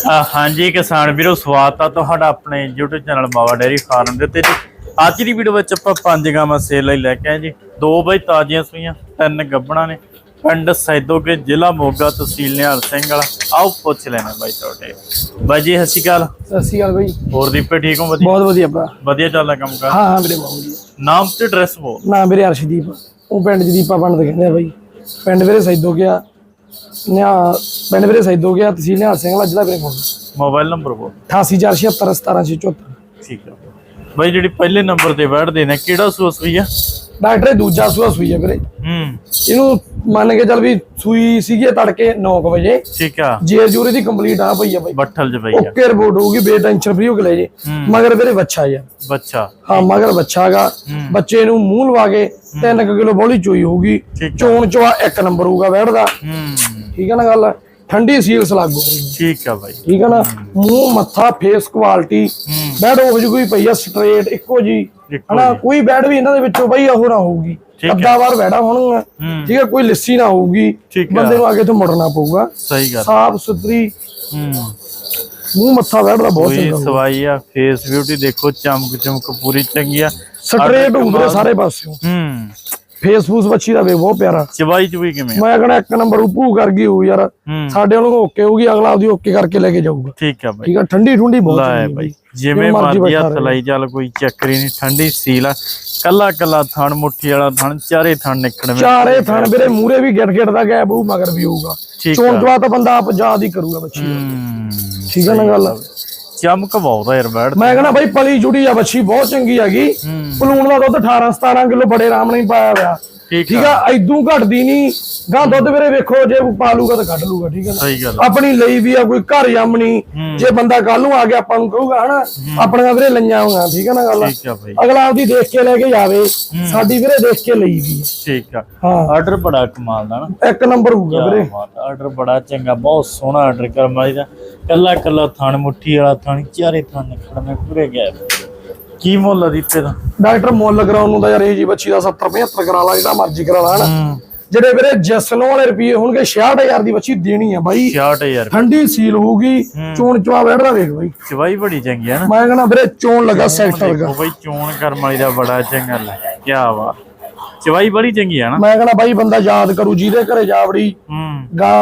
ਅ, ਹਾਂਜੀ ਕਿਸਾਨ ਵੀਰੋ ਸਵਾਗਤ ਆ ਤੁਹਾਡਾ ਆਪਣੇ YouTube channel Bawa dairy farm ਦੇ ਉੱਤੇ ਜੀ। ਅੱਜ ਦੀ ਵੀਡੀਓ ਵਿੱਚ ਆਪਾਂ ਪੰਜ ਗਾਵਾਂ ਸੇਲ ਲਈ ਲੈ ਕੇ ਆਏ ਜੀ। ਦੋ ਬਈ ਤਾਜ਼ੀਆਂ ਸੂਈਆਂ ਤਿੰਨ ਗੱਬਣਾ ਨੇ। ਪਿੰਡ ਸੈਦੋਗੇ ਜ਼ਿਲ੍ਹਾ ਮੋਗਾ ਤਹਿਸੀਲ ਨਿਹਾਲ ਸਿੰਘ ਵਾਲਾ। ਆਓ ਪੁੱਛ ਲੈਣਾ ਬਾਈ ਤੁਹਾਡੇ। ਬਾਈ ਜੀ ਸਤਿ ਸ਼੍ਰੀ ਅਕਾਲ। ਸਤਿ ਸ਼੍ਰੀ ਅਕਾਲ ਬਾਈ। ਹੋਰ ਦੀਪੇ ਠੀਕ ਹੋ ਵਧੀਆ? ਬਹੁਤ ਵਧੀਆ ਭਰਾ। ਵਧੀਆ ਚੱਲਦਾ ਕੰਮ ਕਰ? ਹਾਂ ਹਾਂ ਵੀਰੇ ਬਹੁਤ ਵਧੀਆ। ਨਾਮ ਤੇ ਐਡਰੈਸ ਬੋਲ। ਨਾਮ ਵੀਰੇ ਅਰਸ਼ਦੀਪ ਉਹ ਪਿੰਡ ਜਦੀਪਾ ਪਿੰਡ ਦੇ ਕਹਿੰਦੇ ਆ ਬਾਈ। ਪਿੰਡ ਵੀਰੇ ਸੈਦੋ ਗਿਆ ਨਿਆ ਪਿੰਡ ਵੀਰੇ ਸੈਦੋ ਗਿਆ ਤਹਿਸੀਲ ਨਿਹਾਲ ਸਿੰਘ ਵਾਲਾ ਜ਼ਿਲ੍ਹਾ ਵੀਰੇ ਮੋਗਾ ਮੋਬਾਈਲ ਨੰਬਰ ਬੋਲ। 8847717674 ਠੀਕ ਆ। ਬਾਈ ਜਿਹੜੀ ਪਹਿਲੇ ਨੰਬਰ ਤੇ ਬੈਠਦੇ ਨੇ ਕਿਹੜਾ ਸੂਆ ਸੂਈ ਆ? ਡਾਕਟਰ ਦੂਜਾ ਸੂਆ ਸੂਈ ਹੈ ਵੀਰੇ। ਹੂੰ। ਇਹਨੂੰ ਮੰਨ ਕੇ ਚੱਲ ਵੀ ਸੂਈ ਸੀਗੀ ਤੜਕੇ 9 ਵਜੇ। ਠੀਕ ਆ। ਜੇਰ ਜੂਰੇ ਦੀ ਕੰਪਲੀਟ ਆ ਪਈ ਆ ਬਾਈ। ਬੱਠਲ ਚ ਪਈ ਆ। ਓਕੇ ਰਿਪੋਰਟ ਹੋਊਗੀ ਬੇ ਟੈਨਸ਼ਨ ਫ੍ਰੀ ਹੋ ਕੇ ਲੈ ਜੇ। ਮਗਰ ਵੀਰੇ ਬੱਚਾ ਯਾਰ ਬੱਚਾ ਹਾਂ ਮਗਰ ਬੱਚਾ ਹੈਗਾ ਹੂੰ। ਬੱਚੇ ਨੂੰ ਮੂੰਹ ਲਵਾ ਕੇ 3 ਕਿਲੋ ਬੋਲੀ ਚੋਈ ਹੋਊਗੀ। ਆ। ਚੋਣ ਚਵਾ ਇੱਕ ਨੰਬਰ ਹੋਊਗਾ ਬੈਠਦਾ। ਹੂੰ। ਠੀਕ ਹੈ ਨਾ ਗੱਲ? ਠੰਡੀ ਸੀਲਸ ਲੱਗੂ ਠੀਕ ਆ ਬਾਈ। ਠੀਕ ਹੈ ਨਾ? ਮੂੰਹ ਮੱਥਾ ਫੇਸ ਕੁਆਲਿਟੀ ਬੈਡ ਉਹ ਜਿਹੀ ਪਈ ਆ ਸਟ੍ਰੇਟ ਇੱਕੋ ਜੀ। ਹਨਾ। ਕੋਈ ਬੈਡ ਵੀ ਇਹਨਾਂ ਦੇ ਵਿੱਚੋਂ ਬਈ ਉਹ ਨਾ ਹੋਊਗੀ। ਅੱਧਾ ਵਾਰ ਬੈੜਾ ਹੋਣਗਾ ਠੀਕ ਹੈ ਕੋਈ ਲੱਸੀ ਨਾ ਹੋਊਗੀ। ਬੰਦੇ ਨੂੰ ਅੱਗੇ ਤੋਂ ਮੁੜਨਾ ਪਊਗਾ। ਸਹੀ ਗੱਲ। ਸਾਫ਼ ਸੁਥਰੀ। ਮੂੰਹ ਮੱਥਾ ਬੈਠਦਾ ਬਹੁਤ ਚੰਗਾ ਸਵਾਈ ਆ ਫੇਸ ਬਿਊਟੀ ਦੇਖੋ ਚਮਕ ਚਮਕ ਪੂਰੀ ਚੰਗੀ ਆ। ਸਟ੍ਰੇਟ ਹੋਊਗਾ ਸਾਰੇ ਪਾਸਿਓਂ। ਹੂੰ। ਫੇਸ ਫੂਸ ਬੱਚੀ ਦਾ ਵੇ ਬਹੁਤ ਪਿਆਰਾ। ਚਵਾਈ ਚੁਈ ਕਿਵੇਂ ਆ? ਮੈਂ ਕਹਣਾ ਇੱਕ ਨੰਬਰ ਉਪੂ ਕਰ ਗਈ ਹੋਊ ਯਾਰ। ਹੂੰ। ਸਾਡੇ ਵੱਲੋਂ ਓਕੇ ਹੋਊਗੀ ਅਗਲਾ ਆਪਦੀ ਓਕੇ ਕਰਕੇ ਲੈ ਕੇ ਜਾਊਗਾ। ਠੀਕ ਆ ਬਾਈ। ਠੀਕ ਆ ਠੰਡੀ ਠੁੰਡੀ ਬਹੁਤ ਲੈ ਚੰਗੀ ਬਾਈ ਬਾਈ ਜਿਵੇਂ ਮਰਜ਼ੀ ਮਰਜ਼ੀ ਬੈਠਾ ਹੱਥ ਰਹੇ। ਲਾਈ ਚੱਲ ਕੋਈ ਚੱਕਰੀ ਨਹੀਂ ਠੰਡੀ ਸੀਲ ਆ। ਕੱਲਾ ਕੱਲਾ ਥਣ ਮੁੱਠੀ ਵਾਲਾ ਥਣ ਚਾਰੇ ਥਣ ਨਿਕੜਵੇਂ ਚਾਰੇ ਥਣ ਵੀਰੇ ਮੂਰੇ ਵੀ ਗਿਟ ਗਿਟ ਦਾ ਗੈਪ ਹੋਊ ਮਗਰ ਵੀ ਹੋਊਗਾ। ਠੀਕ ਚੋਣ ਆ। ਜਵਾ ਤਾਂ ਬੰਦਾ ਆਪ ਯਾਦ ਹੀ ਕਰੂਗਾ ਬੱਚੀ। ਹੂੰ। ਠੀਕ ਹੈ ਨਾ ਗੱਲ? ਚਮਕ ਬਹੁਤ ਆ ਯਾਰ ਬੈਠ ਮੈਂ ਕਹਿੰਦਾ ਬਾਈ ਪਲੀ ਜੁੜੀ ਆ ਬੱਚੀ ਬਹੁਤ ਚੰਗੀ ਹੈਗੀ। ਹੂੰ। ਪਲੂਣ ਦਾ ਦੁੱਧ 18 17 ਕਿਲੋ ਬੜੇ ਆਰਾਮ ਨਾਲ ਪਾਇਆ ਹੋਇਆ। ਠੀਕ ਆ ਐਦੂ ਘਟਦੀ ਨਹੀਂ। ਗਾਂ ਦੁੱਧ ਵੀਰੇ ਵੇਖੋ ਜੇ ਪਾ ਲੂਗਾ ਤਾਂ ਕੱਢ ਲੂਗਾ ਠੀਕ ਹੈ ਨਾ। ਆਪਣੀ ਲਈ ਵੀ ਆ ਕੋਈ ਘਰ ਜਾਮਣੀ। ਜੇ ਬੰਦਾ ਕੱਲ ਨੂੰ ਆ ਗਿਆ ਆਪਾਂ ਨੂੰ ਕਹੂਗਾ ਹਨਾ ਆਪਣੀਆਂ ਵੀਰੇ ਲਈਆਂ ਹੋਈਆਂ ਠੀਕ ਹੈ ਨਾ ਗੱਲ? ਅਗਲਾ ਆਪਦੀ ਦੇਖ ਕੇ ਲੈ ਕੇ ਜਾਵੇ ਸਾਡੀ ਵੀਰੇ ਦੇਖ ਕੇ ਲਈ ਵੀ ਠੀਕ ਆ। ਆਰਡਰ ਬੜਾ ਕਮਾਲ ਦਾ ਨਾ। ਇੱਕ ਨੰਬਰ ਹੋਊਗਾ ਵੀਰੇ। ਆਰਡਰ ਬੜਾ ਚੰਗਾ ਬਹੁਤ ਸੋਹਣਾ ਆਰਡਰ ਕਰਮਾਈ ਦਾ। ਕੱਲਾ ਕੱਲਾ ਥਣ ਮੁੱਠੀ ਵਾਲਾ ਥਣ ਚਾਰੇ ਥਣ ਨਿਕੜਵੇਂ ਪੂਰੇ ਗਏ ਕੀ ਮੁੱਲ ਆ ਦੀਪੇ ਦਾ? ਡਾਕਟਰ ਮੁੱਲ ਕਰਾਉਣ ਨੂੰ ਤਾਂ ਯਾਰ ਇਹ ਜੀ ਬੱਚੀ ਦਾ 70 75 ਕਰਾ ਲਾ ਜਿਹੜਾ ਮਰਜ਼ੀ ਕਰਾ ਲਾ ਹਨਾ? ਜਿਹੜੇ ਵੀਰੇ ਜਸਨੋ ਵਾਲੇ ਰੁਪਏ ਹੋਣਗੇ 66000 ਦੀ ਬੱਚੀ ਦੇਣੀ ਆ ਬਾਈ। 66000 ਠੰਡੀ ਸੀਲ ਹੋਊਗੀ ਚੋਣ ਚਵਾ ਬੈਠਦਾ ਵੇਖ ਬਾਈ। ਚਵਾਈ ਬੜੀ ਚੰਗੀ ਹੈ ਨਾ। ਮੈਂ ਕਹਿੰਦਾ ਵੀਰੇ ਚੋਣ ਲੱਗਾ ਸੈਕਟਰ ਦਾ ਬਈ ਚੋਣ ਕਰਮ ਵਾਲੀ ਦਾ ਬੜਾ ਚੰਗਾ ਲੈ ਕੀ ਵਾ ਚਵਾਈ ਬੜੀ ਚੰਗੀ ਹੈ ਨਾ। ਮੈਂ ਕਹਿੰਦਾ ਬਾਈ ਬੰਦਾ ਯਾਦ ਕਰੂ ਜਿਹਦੇ ਘਰੇ ਜਾਵੜੀ ਗਾ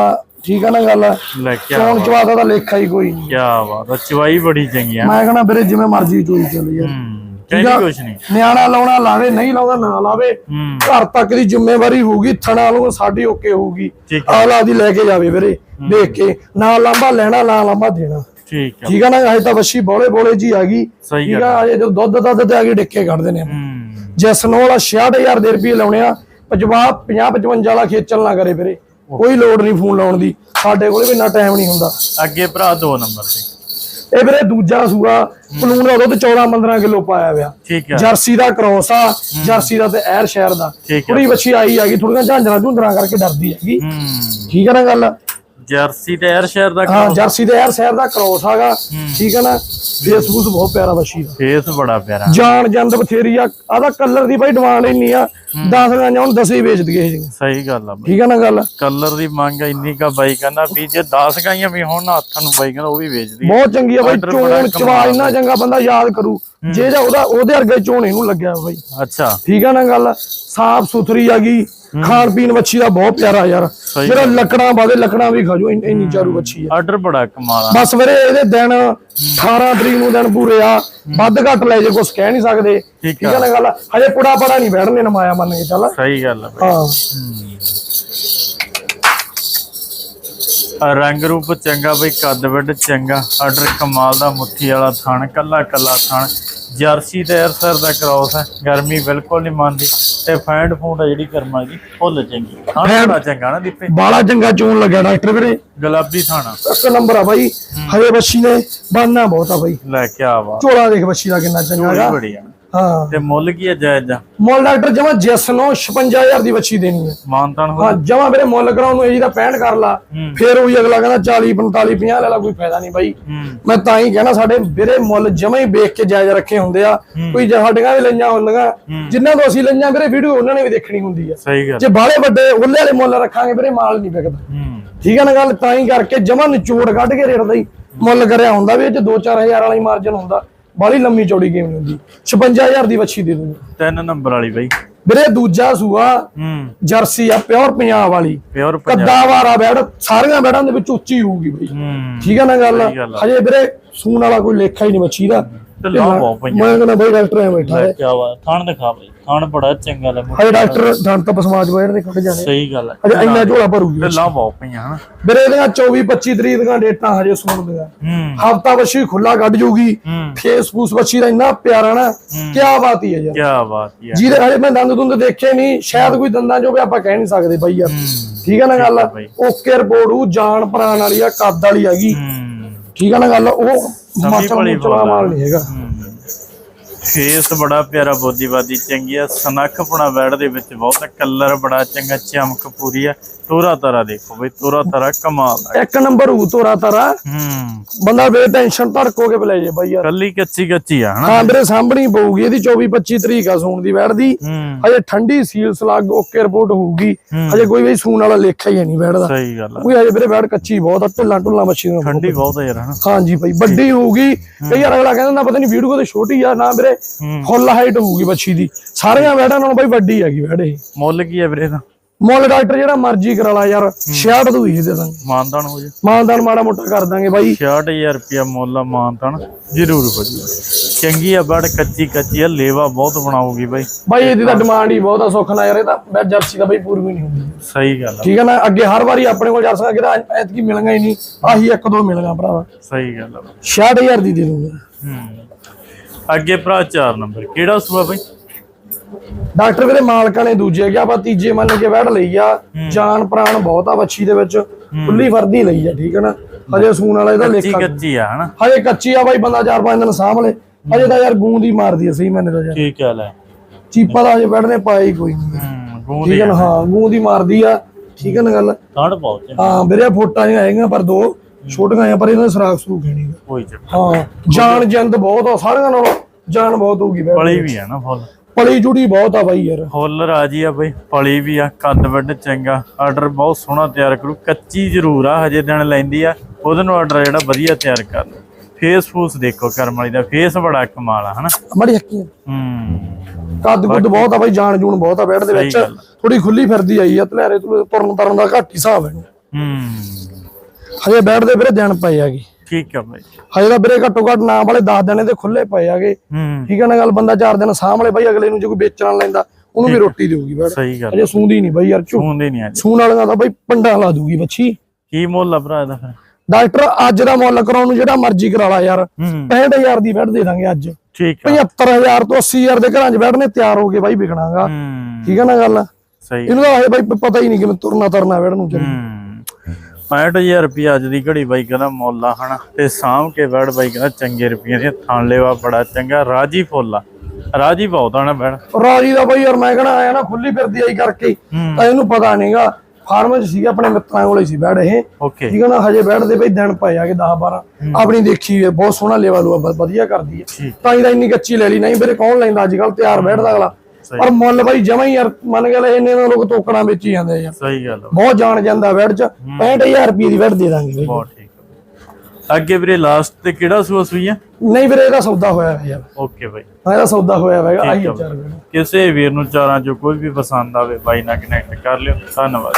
ਠੀਕ ਆ ਨਾ ਗੱਲ? ਲੈ ਕੀ ਚੋਣ ਦਾ ਲੇਖਾ ਹੀ ਕੋਈ ਨਹੀਂ। ਕੀ ਬਾਤ ਚਵਾਈ ਬੜੀ ਚੰਗੀ ਹੈ ਮੈਂ ਕਹਿੰਦਾ ਵੀਰੇ ਜਿਵੇਂ ਮਰਜ਼ੀ ਚੋਈ ਚੱਲ ਯਾਰ ਹੂੰ ਕਹਿੰਦੀ ਕੁਛ ਨਹੀਂ। ਨਿਆਣਾ ਲਾਉਣਾ ਲਾਵੇ ਨਹੀਂ ਲਾਉਂਦਾ ਨਾ ਲਾਵੇ। ਹੂੰ। ਘਰ ਤੱਕ ਦੀ ਜ਼ਿੰਮੇਵਾਰੀ ਹੋਊਗੀ ਥਣਾ ਨੂੰ ਸਾਡੀ ਓਕੇ ਹੋਊਗੀ। ਠੀਕ ਆਲਾ ਦੀ ਲੈ ਕੇ ਜਾਵੇ ਵੀਰੇ ਦੇਖ ਕੇ। ਨਾ ਲਾਂਬਾ ਲੈਣਾ ਨਾ ਲਾਂਬਾ ਦੇਣਾ। ਠੀਕ ਆ। ਠੀਕ ਆ ਨਾ ਹਜੇ ਤਾਂ ਬੱਛੀ ਬੋਲੇ ਬੋਲੇ ਜੀ ਆ ਗਈ। ਸਹੀ ਠੀਕ ਗੱਲ ਆ। ਹਜੇ ਜਦੋਂ ਦੁੱਧ ਦੁੱਧ ਤੇ ਆ ਕੇ ਡਿੱਕੇ ਕੱਢਦੇ ਨੇ ਹੂੰ। ਜੈਸਨੋ ਵਾਲਾ 66000 ਦੇ ਰੁਪਏ ਲਾਉਣੇ ਆ 50 50 55 ਵਾਲਾ ਖੇਚਲ ਨਾ ਕਰੇ ਵੀਰੇ। ਕੋਈ ਲੋੜ ਨਹੀਂ ਫੋਨ ਲਾਉਣ ਦੀ। ਸਾਡੇ ਕੋਲੇ ਵੀ ਇੰਨਾ ਟਾਈਮ ਨਹੀਂ ਹੁੰਦਾ। ਅੱਗੇ ਭਰਾ ਦੋ ਨੰਬਰ ਤੇ। ਇਹ ਵੀਰੇ ਦੂਜਾ ਸੂਆ ਪਲੂਣ ਦਾ ਦੁੱਧ 14 15 ਕਿਲੋ ਪਾਇਆ ਹੋਇਆ। ਠੀਕ ਜਰਸੀ ਦਾ ਕ੍ਰੋਸ ਆ ਜਰਸੀ ਦਾ ਤੇ ਐਰ ਸ਼ਹਿਰ ਦਾ। ਥੋੜੀ ਬੱਚੀ ਆਈ ਹੈਗੀ ਥੋੜੀਆਂ ਝਾਂਜਰਾਂ ਝੁੰਜਰਾਂ ਕਰਕੇ ਡਰਦੀ ਹੈਗੀ। ਠੀਕ ਹੈ ਨਾ ਗੱਲ? ਜਰਸੀ ਤੇ ਐਰ ਸ਼ਹਿਰ ਦਾ ਹਾਂ ਜਰਸੀ ਦੇ ਐਰ ਸ਼ਹਿਰ ਦਾ ਕ੍ਰੋਸ ਹੈਗਾ। ਠੀਕ ਹੈ ਨਾ? ਫੇਸਬੁੱਕ ਬਹੁਤ ਪਿਆਰਾ ਬੱਚੀ ਦਾ। ਫੇਸ ਬੜਾ ਪਿਆਰਾ। ਜਾਨ ਜੰਦ ਬਥੇਰੀ ਆ। ਆਦਾ ਕਲਰ ਦੀ ਬਾਈ ਡਿਮਾਂਡ ਇੰਨੀ ਆ। 10 ਗਾਂ ਹੁਣ 10 ਹੀ ਵੇਚ ਦਈਏ ਇਹ ਸਹੀ ਗੱਲ ਆ ਬਾਈ। ਠੀਕ ਹੈ ਨਾ ਗੱਲ? ਕਲਰ ਦੀ ਮੰਗ ਇੰਨੀ ਕਾ ਬਾਈ ਕਹਿੰਦਾ ਵੀ ਜੇ 10 ਗਾਈਆਂ ਵੀ ਹੋਣ ਨਾ ਹੱਥਾਂ ਨੂੰ ਬਾਈ ਕਹਿੰਦਾ ਉਹ ਵੀ ਵੇਚਦੀ ਬਹੁਤ ਚੰਗੀ ਆ ਬਾਈ ਚੋਣ ਚਵਾ ਇੰਨਾ ਚੰਗਾ ਬੰਦਾ ਯਾਦ ਕਰੂ। ਜੇ ਜਾਂ ਉਹਦਾ ਉਹਦੇ ਵਰਗੇ ਚੋਣ ਇਹਨੂੰ ਲੱਗਿਆ ਬਾਈ। ਅੱਛਾ। ਠੀਕ ਆ ਨਾ ਗੱਲ? ਸਾਫ਼ ਸੁਥਰੀ ਆ ਗਈ। ਖਾਣ ਪੀਣ ਮੱਛੀ ਦਾ ਬਹੁਤ ਪਿਆਰਾ ਯਾਰ। ਜਿਹੜਾ ਲੱਕੜਾਂ ਬਾਦੇ ਲੱਕੜਾਂ ਵੀ ਖਾਜੋ ਇੰਨੀ ਚਾਰੂ ਬੱਚੀ ਆ। ਆਰਡਰ ਬੜਾ ਕਮਾਲ ਆ। ਬਸ ਵੀਰੇ ਇਹਦੇ ਦਿਨ 18 ਤਰੀਕ ਨੂੰ ਦਿਨ ਪੂਰੇ ਆ ਵੱਧ ਘੱਟ ਲੈ ਜੇ ਕੁਝ ਕਹਿ ਨਹੀਂ ਸਕਦੇ। ਠੀਕ ਆ ਨਾ ਗੱਲ? ਹਜੇ ਪੁੜਾ ਪੜਾ ਨਹੀਂ ਬੈਠਣੇ ਨਮਾਇਆ ਮੰਨ ਕੇ ਚੱਲ। ਸਹੀ ਗੱਲ ਆ ਬਾਈ। ਹਾਂ। ਰੰਗ ਰੂਪ ਚੰਗਾ ਬਈ ਕੱਦ ਵੱਡ ਚੰਗਾ। ਆਰਡਰ ਕਮਾਲ ਦਾ ਮੁੱਠੀ ਵਾਲਾ ਥਣ ਕੱਲਾ ਕੱਲਾ ਥਣ। ਜਰਸੀ ਤੇ ਅਰਸਰ ਦਾ ਕ੍ਰਾਸ ਹੈ ਗਰਮੀ ਬਿਲਕੁਲ ਨਹੀਂ ਮੰਨਦੀ ਤੇ ਫੈਂਡ ਫੂਡ ਆ ਜਿਹੜੀ ਕਰਮਾ ਦੀ ਫੁੱਲ ਚੰਗੀ। ਬੜਾ ਚੰਗਾ ਨਾ ਦੀਪੇ। ਬਾਲਾ ਚੰਗਾ ਚੋਣ ਲੱਗਿਆ ਡਾਕਟਰ ਵੀਰੇ। ਗੁਲਾਬੀ ਥਾਣਾ। ਇੱਕ ਨੰਬਰ ਆ ਬਾਈ ਹਜੇ ਬੱਚੀ ਨੇ ਬਾਨਾ ਬਹੁਤ ਆ ਬਾਈ। ਲੈ ਕੇ ਆਵਾ ਝੋਲਾ ਦੇਖ ਬੱਚੀ ਦਾ ਕਿੰਨਾ ਚੰਗਾ ਹੈਗਾ। ਬੜੀ ਆ। ਹਾਂ। ਤੇ ਮੁੱਲ ਕੀ ਹੈ ਜਾਇਜ਼ ਦਾ ਮੁੱਲ ਡਾਕਟਰ ਜਮਾ ਜੈਸਨੋ 56000 ਦੀ ਬੱਚੀ ਦੇਣੀ ਹੈ। ਮਾਨਤਾਨ ਹੋ ਹਾਂ ਜਮਾ ਵੀਰੇ ਮੁੱਲ ਕਰਾਉਣ ਨੂੰ ਇਹ ਦਾ 65 ਕਰ ਲਾ। ਫਿਰ ਉਹੀ ਅਗਲਾ ਕਹਿੰਦਾ 40 45 50 ਲੈ ਲਾ ਕੋਈ ਫਾਇਦਾ ਨਹੀਂ ਬਾਈ। ਮੈਂ ਤਾਂ ਹੀ ਕਹਿਣਾ ਸਾਡੇ ਵੀਰੇ ਮੁੱਲ ਜਮਾ ਹੀ ਵੇਖ ਕੇ ਜਾਇਜ਼ ਰੱਖੇ ਹੁੰਦੇ ਆ। ਕੋਈ ਜੇ ਸਾਡੀਆਂ ਵੀ ਲਈਆਂ ਹੁੰਦੀਆਂ ਜਿਨ੍ਹਾਂ ਤੋਂ ਅਸੀਂ ਲਈਆਂ ਵੀਰੇ ਵੀਡੀਓ ਉਹਨਾਂ ਨੇ ਵੀ ਦੇਖਣੀ ਹੁੰਦੀ ਆ। ਸਹੀ ਗੱਲ। ਜੇ ਬਾਹਲੇ ਵੱਡੇ ਉਹਲੇ ਵਾਲੇ ਮੁੱਲ ਰੱਖਾਂਗੇ ਵੀਰੇ ਮਾਲ ਨਹੀਂ ਵਿਕਦਾ। ਠੀਕ ਹੈ ਨਾ ਗੱਲ? ਤਾਂ ਹੀ ਕਰਕੇ ਜਮਾ ਨਿਚੋੜ ਕੱਢ ਕੇ ਰੇਟ ਦਾ ਹੀ ਮੁੱਲ ਕਰਿਆ ਹੁੰਦਾ ਵੀ ਇਹ ਚ 2-4000 ਵਾਲਾ ਹੀ ਮਾਰਜਨ ਹੁੰਦਾ। ਬਾਲੀ ਲੰਮੀ ਚੌੜੀ ਗੇਮ ਨਹੀਂ ਹੁੰਦੀ। 56000 ਦੀ ਵੱਛੀ ਦੇ ਦੂੰਗਾ ਤਿੰਨ ਨੰਬਰ ਵਾਲੀ ਬਾਈ। ਵੀਰੇ ਦੂਜਾ ਸੂਆ ਹੂੰ। ਜਰਸੀ ਆ ਪਿਓਰ ਪੰਜਾਬ ਵਾਲੀ। ਪਿਓਰ ਪੰਜਾਬ। ਕੱਦਾ ਵਾਰਾ ਬੈੜ ਸਾਰੀਆਂ ਬੈੜਾਂ ਦੇ ਵਿੱਚ ਉੱਚੀ ਹੋਊਗੀ ਬਈ। ਹੂੰ। ਠੀਕ ਹੈ ਨਾ ਗੱਲ। ਹਜੇ ਵੀਰੇ ਸੂਣ ਵਾਲਾ ਕੋਈ ਲੇਖਾ ਹੀ ਨਹੀਂ ਬੱਚੀ ਦਾ। ਤੇ ਲਾ ਬਹੁਤ ਪਈਆਂ ਮੈਂ ਕਹਿੰਦਾ ਬਈ ਡਾਕਟਰ ਐ ਬੈਠਾ ਹੈ ਕੀ ਵਾ ਥਾਣ ਦਿਖਾ ਬਾਈ ਥਾਣ ਬੜਾ ਚੰਗਾ ਲੱਗ ਹਜੇ ਡਾਕਟਰ ਦੰਤ ਪਸਮਾਜ ਬੈੜ ਦੇ ਕੱਢ ਜਾਣੇ। ਸਹੀ ਗੱਲ ਹੈ ਹਜੇ ਇੰਨਾ ਝੋਲਾ ਭਰੂਗੀ ਤੇ ਲਾ ਬਹੁਤ ਪਈਆਂ ਹਨਾ। ਵੀਰੇ ਇਹਦੀਆਂ 24 25 ਤਰੀਕ ਦੀਆਂ ਡੇਟਾਂ ਹਜੇ ਸੂਣ ਹੂੰ। ਹਫਤਾ ਬੱਛੀ ਖੁੱਲਾ ਕੱਢ ਜੂਗੀ। ਹੂੰ। ਫੇਸਬੁੱਕ ਬੱਛੀ ਦਾ ਇੰਨਾ ਪਿਆਰਾ ਨਾ ਕੀ ਬਾਤ ਹੀ ਹੈ ਯਾਰ। ਕੀ ਬਾਤ ਹੈ ਜਿਹਦੇ ਹਜੇ ਮੈਂ ਦੰਦ ਦੁੰਦ ਦੇਖੇ ਨਹੀਂ ਸ਼ਾਇਦ ਕੋਈ ਦੰਦਾਂ ਜੋ ਵੀ ਆਪਾਂ ਕਹਿ ਨਹੀਂ ਸਕਦੇ ਬਈ ਯਾਰ। ਠੀਕ ਹੈ ਨਾ ਗੱਲ। ਓਕੇ ਰਿਪੋਰਟ ਉਹ ਜਾਣ ਪ੍ਰਾਣ ਵਾਲੀ ਆ ਕੱਦ ਵਾਲੀ ਹੈਗੀ। ਠੀਕ ਹੈ ਨਾ ਗੱਲ? ਉਹ ਹਿਮਾਚਲ ਭਲੀ ਨੂੰ ਚਲਾ ਮਾਲ ਨਹੀਂ ਹੈਗਾ। ਫੇਸ ਬੜਾ ਪਿਆਰਾ ਬੋਦੀਵਾਦੀ ਚੰਗੀ ਆ ਸਨੱਖ ਪੁਣਾ ਬੈੜ ਦੇ ਵਿੱਚ ਬਹੁਤ ਕਲਰ ਬੜਾ ਚੰਗਾ ਚਮਕ ਪੂਰੀ ਆ। ਤੋਰਾ ਤਰਾ ਦੇਖੋ ਬਈ ਤੋਰਾ ਤਰਾ ਕਮਾਲ ਦਾ ਇੱਕ ਨੰਬਰ ਹੂ ਤੋਰਾ ਤਾਰਾ। ਹੂੰ। ਬੰਦਾ ਬੇ ਟੈਨਸ਼ਨ ਧੜਕੋ ਕੇ ਬਲੇ ਜੇ ਬਈ ਯਾਰ। ਕੱਲੀ ਕੱਚੀ ਕੱਚੀ ਆ ਹਨਾ? ਹਾਂ ਵੀਰੇ ਸਾਹਮਣੀ ਪਊਗੀ ਇਹਦੀ 24 25 ਤਰੀਕ ਆ ਸੂਣ ਦੀ ਬੈਠਦੀ ਹੂੰ। ਹਜੇ ਠੰਡੀ ਸੀਲ ਸਲੱਗ ਓਕੇ ਰਿਪੋਰਟ ਹੋਊਗੀ। ਹੂੰ। ਹਜੇ ਕੋਈ ਵੀ ਸੂਣ ਵਾਲਾ ਲੇਖਾ ਹੀ ਨਹੀਂ ਬੈਠਦਾ ਸਹੀ ਗੱਲ ਆ। ਕੋਈ ਹਜੇ ਵੀਰੇ ਬੈਠ ਕੱਚੀ ਬਹੁਤ ਆ ਢਿੱਲਾਂ ਢੁੱਲਾਂ ਮੱਛੀ ਨੂੰ ਠੰਡੀ ਬਹੁਤ ਆ। ਯਾਰ ਹਨਾ? ਹਾਂਜੀ ਭਾਈ ਵੱਡੀ ਹੋਊਗੀ। ਕਈ ਵਾਰ ਅਗਲਾ ਕਹਿੰਦਾ ਨਾ ਪਤਾ ਨਹੀਂ ਵੀਡੀਓ ਤੇ ਛੋਟੀ ਆ ਨਾ ਹੂੰ। ਫੁੱਲ ਹਾਈਟ ਹੋਊਗੀ ਬੱਚੀ ਦੀ। ਸਾਰੀਆਂ ਬੈੜਾਂ ਨਾਲੋਂ ਭਾਈ ਵੱਡੀ ਹੈਗੀ ਬੈੜ ਇਹ। ਮੁੱਲ ਕੀ ਆ ਵੀਰੇ ਦਾ ਮੁੱਲ ਡਾਕਟਰ ਜਿਹੜਾ ਮਰਜ਼ੀ ਕਰਾ ਲਾ ਯਾਰ 66 ਦੂਈ ਦੇ ਦਾਂਗੇ। ਮਾਨਦਾਨ ਹੋ ਜਾ। ਮਾਨਦਾਨ ਮਾੜਾ ਮੋਟਾ ਕਰ ਦਾਂਗੇ ਬਾਈ। 66000 ਰੁਪਿਆ ਮੁੱਲ ਆ ਮਾਨਦਾਨ। ਜ਼ਰੂਰ ਹੋ ਜੂ ਚੰਗੀ ਆ ਬੜ ਕੱਚੀ ਕੱਚੀ ਆ ਲੇਵਾ ਬਹੁਤ ਬਣਾਉਗੀ ਬਾਈ। ਬਾਈ ਇਹਦੀ ਤਾਂ ਡਿਮਾਂਡ ਹੀ ਬਹੁਤ ਆ ਸੁੱਖ ਨਾਲ ਯਾਰ ਇਹ ਤਾਂ ਜਰਸੀ ਦਾ ਬਾਈ ਪੂਰੀ ਵੀ ਨਹੀਂ ਹੁੰਦੀ। ਸਹੀ ਗੱਲ ਆ। ਠੀਕ ਹੈ ਨਾ ਅੱਗੇ ਹਰ ਵਾਰੀ ਆਪਣੇ ਕੋਲ ਜਰਸੀਆਂ ਕਿਹੜਾ ਐਤਕੀ ਮਿਲਣਗਾ ਹੀ ਨਹੀਂ। ਆਹੀ ਇੱਕ ਦੋ ਮਿਲਣਾ ਭਰਾਵਾ। ਸਹੀ ਗੱਲ ਆ। 66000 ਦੀ ਦੇ ਦੂੰਗਾ। ਹੂੰ। ਅੱਗੇ ਭਰਾ 4 ਨੰਬਰ। ਕਿਹੜਾ ਸੂਆ ਬਾਈ? ਡਾਕਟਰ ਵੀਰੇ ਮਾਲਕਾਂ ਨੇ ਦੂਜੇ ਕਿ ਆਪਾਂ ਤੀਜੇ ਮੰਨ ਕੇ ਬੈਠ ਲਈ ਆ। ਜਾਨ ਪ੍ਰਾਣ ਬਹੁਤ ਆ ਬੱਚੀ ਦੇ ਵਿੱਚ। ਖੁੱਲੀ ਵਰਦੀ ਲਈ ਆ ਠੀਕ ਹੈ ਨਾ? ਹਜੇ ਸੂਣ ਵਾਲਾ ਇਹਦਾ ਲੇਖਾ ਕੱਚੀ ਆ ਹਨਾ? ਹਜੇ ਕੱਚੀ ਆ ਬਾਈ ਬੰਦਾ ਚਾਰ ਪੰਜ ਦਿਨ ਲੇ। ਹਜੇ ਤਾਂ ਯਾਰ ਗੂੰਦ ਹੀ ਮਾਰਦੀ ਆ ਸਹੀ ਮੈਨੇ ਤਾਂ ਯਾਰ। ਠੀਕ ਹੈ ਲੈ। ਚੀਪਾ ਦਾ ਹਜੇ ਬੈਠਨੇ ਹੀ ਕੋਈ ਨਹੀਂ ਹੂੰ ਗੂੰ ਠੀਕ ਹੈ ਹਾਂ ਗੂੰਦ ਹੀ ਮਾਰਦੀ ਆ। ਠੀਕ ਹੈ ਨਾ ਗੱਲ? ਕਾਂਡ ਚੰਗੀ, ਹਾਂ ਵੀਰੇ ਫੋਟਾਂ ਨਹੀਂ ਆਏਗੀਆਂ ਪਰ ਦੋ ਛੋਟੀਆਂ ਆ ਪਰ ਇਹਨਾਂ ਦੇ ਸਰਾਖ ਸਰੂ ਖੇਣੀ ਕੋਈ ਚੱਕਰ ਹਾਂ ਜਾਨ ਜੰਦ ਬਹੁਤ ਆ ਸਾਰਿਆਂ ਨਾਲੋਂ ਜਾਨ ਬਹੁਤ ਹੋਊਗੀ ਪਲੀ ਵੀ ਆ ਨਾ ਫੁੱਲ। ਪਲੀ ਜੁੜੀ ਬਹੁਤ ਆ ਬਾਈ ਯਾਰ। ਫੁੱਲ ਰਾਜੀ ਆ ਬਈ ਪਲੀ ਵੀ ਆ ਕੱਦ ਵੱਡ ਚੰਗਾ। ਆਰਡਰ ਬਹੁਤ ਸੋਹਣਾ ਤਿਆਰ ਕਰੂ ਕੱਚੀ ਜ਼ਰੂਰ ਆ ਹਜੇ ਦਿਨ ਲੈਂਦੀ ਆ। ਉਹਦੇ ਨੂੰ ਆਰਡਰ ਜਿਹੜਾ ਵਧੀਆ ਤਿਆਰ ਕਰ ਫੇਸ ਫੂਸ ਦੇਖੋ ਕਰਮ ਵਾਲੀ ਦਾ ਫੇਸ ਬੜਾ ਕਮਾਲ ਆ ਹਨਾ? ਮੜੀ ਹੱਕੀ ਹੂੰ। ਕੱਦ ਕੁੱਦ ਬਹੁਤ ਆ ਬਾਈ ਜਾਨ ਜੂਨ ਬਹੁਤ ਆ ਬੈਠ ਦੇ ਵਿੱਚ। ਥੋੜੀ ਖੁੱਲੀ ਫਿਰਦੀ ਆਈ ਆ ਤੁਲੇ ਤੁਰਨ ਤਰਨ ਦਾ ਘੱਟ ਹੀ ਹਿਸਾਬ ਹੈ। ਹੂੰ। ਹਜੇ ਬੈਠ ਦੇ ਵੀਰੇ ਦਿਨ ਪਏ ਆਗੇ ਠੀਕ ਆ ਬਈ। ਹਜੇ ਤਾਂ ਵੀਰੇ ਘੱਟੋ ਘੱਟ ਨਾਮ ਵਾਲੇ 10 ਦਿਨ ਇਹਦੇ ਖੁੱਲੇ ਪਏ ਆਗੇ। ਹੂੰ। ਠੀਕ ਹੈ ਨਾ ਗੱਲ ਬੰਦਾ ਚਾਰ ਦਿਨ ਸਾਂਭਲੇ ਬਾਈ ਅਗਲੇ ਨੂੰ ਜੇ ਕੋਈ ਵੇਚਣ ਲੈਂਦਾ ਉਹਨੂੰ ਵੀ ਰੋਟੀ ਦੇਊਗੀ ਬੈਠ ਸਹੀ ਗੱਲ ਅਜੇ ਸੂੰਦੀ ਨਹੀਂ ਬਾਈ ਯਾਰ ਹੁੰਦੇ ਨਹੀਂ ਅੱਜ ਸੂਣ ਵਾਲੀਆਂ ਤਾਂ ਬਾਈ ਪੰਡਾ ਲਾ ਦੂਗੀ ਬੱਚੀ। ਕੀ ਮੁੱਲ ਆ ਭਰਾ ਇਹਦਾ ਫਿਰ? ਡਾਕਟਰ ਅੱਜ ਦਾ ਮੁੱਲ ਕਰਾਉਣ ਨੂੰ ਜਿਹੜਾ ਮਰਜ਼ੀ ਕਰਾ ਲਾ ਯਾਰ। ਹੂੰ। 65000 ਦੀ ਬੈਠ ਦੇ ਦਾਂਗੇ ਅੱਜ। ਠੀਕ ਆ। 75000 ਤੋਂ 80000 ਦੇ ਘਰਾਂ 'ਚ ਬੈਠਨੇ ਤਿਆਰ ਹੋ ਕੇ ਬਾਈ ਵਿਕਣਾਗਾ। ਹੂੰ। ਠੀਕ ਹੈ ਨਾ ਗੱਲ? ਸਹੀ ਇਹਨੂੰ ਤਾਂ ਬਾਈ ਪਤਾ ਹੀ ਨਹੀਂ ਕਿਵੇਂ ਤੁਰਨਾ ਤਰਨਾ ਬੈਠ ਨੂੰ ਚੱਲੀ। ਹੂੰ 65000 ਰੁਪਿਆ ਅੱਜ ਦੀ ਘੜੀ ਬਾਈ ਕਹਿੰਦਾ ਮੁੱਲ ਆ ਹਨਾ। ਤੇ ਸਾਂਭ ਕੇ ਬੈੜ ਬਾਈ ਕਹਿੰਦਾ ਚੰਗੇ ਰੁਪਈਏ ਦੀ ਥਣ ਲੈਵਾ ਬੜਾ ਚੰਗਾ ਰਾਜੀ ਫੁੱਲ ਆ। ਰਾਜੀ ਬਹੁਤ ਆ ਨਾ ਬੈੜ ਰਾਜੀ ਦਾ ਬਾਈ ਯਾਰ ਮੈਂ ਕਹਣਾ ਆਇਆ ਨਾ ਖੁੱਲੀ ਫਿਰਦੀ ਆਈ ਕਰਕੇ। ਹੂੰ। ਤਾਂ ਇਹਨੂੰ ਪਤਾ ਨਹੀਂਗਾ ਫਾਰਮ 'ਚ ਸੀ ਆਪਣੇ ਮਿੱਤਰਾਂ ਕੋਲੇ ਸੀ ਬੈਠ ਇਹ। ਓਕੇ। ਠੀਕ ਹੈ ਨਾ ਹਜੇ ਬੈਠਦੇ ਬਈ ਦਿਨ ਪਏ ਆ ਕੇ 10 12 ਆਪਣੀ ਦੇਖੀ ਹੈ ਬਹੁਤ ਸੋਹਣਾ ਲੈਵਲ ਉਹ ਵਧੀਆ ਕਰਦੀ ਹੈ। ਤਾਂ ਇਹਦਾ ਇੰਨੀ ਕੱਚੀ ਲੈ ਲਈ ਨਹੀਂ ਵੀਰੇ ਕੌਣ ਲੈਂਦਾ ਅੱਜ ਕੱਲ ਤਿਆਰ ਬੈਠਦਾ ਅਗਲਾ। ਪਰ ਮੁੱਲ ਬਾਈ ਜਮਾ ਹੀ ਯਾਰ ਮੰਨ ਲੈ ਇੰਨੇ ਨਾਲ ਲੋਕ ਤੋਕੜਾਂ ਵੇਚੀ ਜਾਂਦੇ ਯਾਰ। ਸਹੀ ਗੱਲ ਬਹੁਤ ਜਾਣ ਜਾਂਦਾ ਬੈਠ 'ਚ 65000 ਰੁਪਏ ਦੀ ਬੈਠ ਦੇ ਦਾਂਗੇ ਬਹੁਤ ਠੀਕ। ਅੱਗੇ ਵੀਰੇ ਲਾਸਟ ਤੇ ਕਿਹੜਾ ਸੂਆ ਸੂਈ ਆ? ਨਹੀਂ ਵੀਰੇ ਇਹਦਾ ਸੌਦਾ ਹੋਇਆ ਹੈ ਯਾਰ। ਓਕੇ ਬਾਈ। ਇਹਦਾ ਸੌਦਾ ਹੋਇਆ ਹੈਗਾ ਆਹੀ ਚਾਰ ਕਿਸੇ ਵੀਰ ਨੂੰ ਚਾਰਾਂ ਚੋਂ ਕੋਈ ਵੀ ਪਸੰਦ ਆਵੇ ਬਾਈ ਨਾਲ ਕਨੈਕਟ ਕਰ ਲਿਓ। ਧੰਨਵਾਦ।